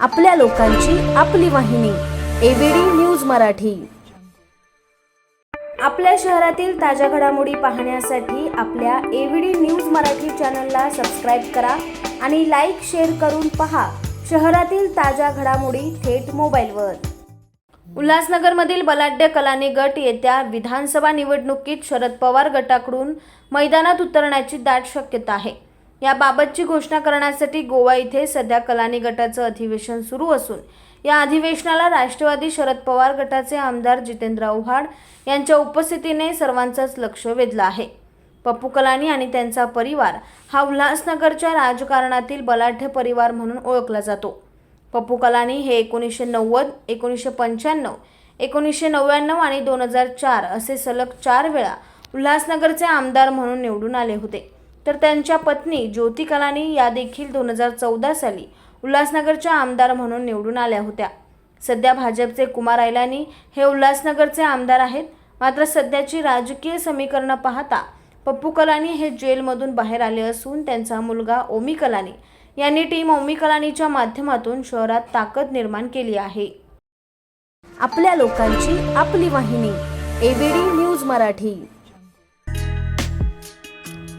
आपल्या लोकांची आपली वाहिनी एबीडी न्यूज मराठी. आपल्या शहरातील ताज्या घडामोडी पाहण्यासाठी आपल्या एबीडी न्यूज मराठी चॅनलला सबस्क्राईब करा आणि लाईक शेअर करून पहा शहरातील ताज्या घडामोडी थेट मोबाईलवर. उल्हासनगरमधील बलाढ्य कलानी गट येत्या विधानसभा निवडणुकीत शरद पवार गटाकडून मैदानात उतरण्याची दाट शक्यता आहे. याबाबतची घोषणा करण्यासाठी गोवा इथे सध्या कलानी गटाचं अधिवेशन सुरू असून या अधिवेशनाला राष्ट्रवादी शरद पवार गटाचे आमदार जितेंद्र आव्हाड यांच्या उपस्थितीने सर्वांचंच लक्ष वेधलं आहे. पप्पू कलानी आणि त्यांचा परिवार हा उल्हासनगरच्या राजकारणातील बलाढ्य परिवार म्हणून ओळखला जातो. पप्पू कलानी हे एकोणीसशे नव्वद एकोणीसशे पंच्याण्णव एकोणीसशे नव्याण्णव आणि दोन हजार चार असे सलग चार वेळा उल्हासनगरचे आमदार म्हणून निवडून आले होते. तर त्यांच्या पत्नी ज्योती कलानी या देखील दोन हजार चौदा साली उल्हासनगरच्या आमदार म्हणून निवडून आल्या होत्या. सध्या भाजपचे कुमार ऐलानी हे उल्हासनगरचे आमदार आहेत. मात्र सध्याची राजकीय समीकरणं पाहता पप्पू कलानी हे जेलमधून बाहेर आले असून त्यांचा मुलगा ओमी कलानी यांनी टीम ओमी कलानीच्या माध्यमातून शहरात ताकद निर्माण केली आहे. आपल्या लोकांची आपली वाहिनी एबीडी न्यूज मराठी.